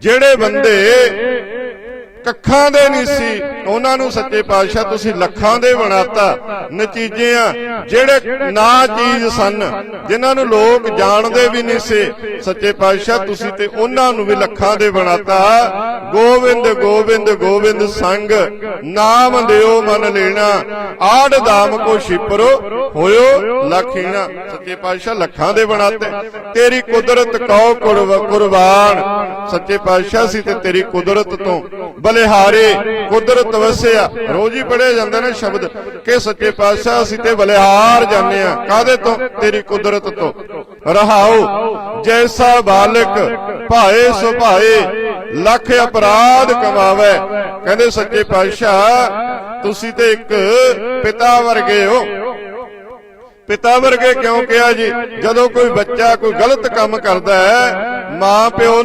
ਜਿਹੜੇ ਬੰਦੇ ਕੱਖਾਂ ਦੇ ਨਹੀਂ ਸੀ। ਉਹਨਾਂ ਨੂੰ ਸੱਚੇ ਪਾਤਸ਼ਾਹ ਤੁਸੀਂ ਲੱਖਾਂ ਦੇ ਬਣਾਤਾ। ਨਤੀਜੇ ਜਿਹੜੇ ਨਾ ਚੀਜ਼ ਸਨ, ਜਿਨ੍ਹਾਂ ਨੂੰ ਲੋਕ ਜਾਣਦੇ ਵੀ ਨਹੀਂ ਸੀ। ਸੱਚੇ ਪਾਤਸ਼ਾਹ ਤੁਸੀਂ ਤੇ ਉਹਨਾਂ ਨੂੰ ਵੀ ਲੱਖਾਂ ਦੇ ਬਣਾਤਾ। ਗੋਬਿੰਦ ਗੋਬਿੰਦ ਗੋਬਿੰਦ ਸੰਗ, ਨਾਮ ਦਿਓ ਮਨ ਲੈਣਾ। ਆੜ ਦਾਮ ਕੋ ਛਿਪਰੋ, ਹੋਇਓ ਲਖੀਣਾ। ਸੱਚੇ ਪਾਤਸ਼ਾਹ ਲੱਖਾਂ ਦੇ ਬਣਾਤੇ। ਤੇਰੀ ਕੁਦਰਤ ਕਉ ਕੁਰਬਾਨ। ਕੁਰਬਾਨ ਸੱਚੇ ਪਾਤਸ਼ਾਹ ਸੀ ਤੇ ਤੇਰੀ ਕੁਦਰਤ ਤੋਂ ਬਲਿਹਾਰੇ ਕੁਦਰਤ ਵਸਿਆ ਰੋਜ਼ ਹੀ ਪੜਿਆ ਜਾਂਦਾ ਨਾ ਸ਼ਬਦ ਕਿ ਸੱਚੇ ਪਾਤਸ਼ਾਹ ਅਸੀਂ ਤੇ ਬਲਿਹਾਰ ਜਾਂਦੇ ਆ। ਕਾਦੇ ਤੋਂ? ਤੇਰੀ ਕੁਦਰਤ ਤੋਂ। ਰਹਾਉ ਜੈਸਾ ਬਾਲਕ ਭਾਏ ਸੁਭਾਏ ਲੱਖ ਅਪਰਾਧ ਕਮਾਵੇ। ਕਹਿੰਦੇ ਸੱਚੇ ਪਾਤਸ਼ਾਹ, ਤੁਸੀਂ ਤੇ ਇੱਕ ਪਿਤਾ ਵਰਗੇ ਹੋ। ਪਿਤਾ ਵਰਗੇ ਕਿਉਂ ਕਿਹਾ ਜੀ? ਜਦੋਂ ਕੋਈ ਬੱਚਾ ਕੋਈ ਗਲਤ ਕੰਮ ਕਰਦਾ ਹੈ, ਮਾਂ ਪਿਓ ਨੂੰ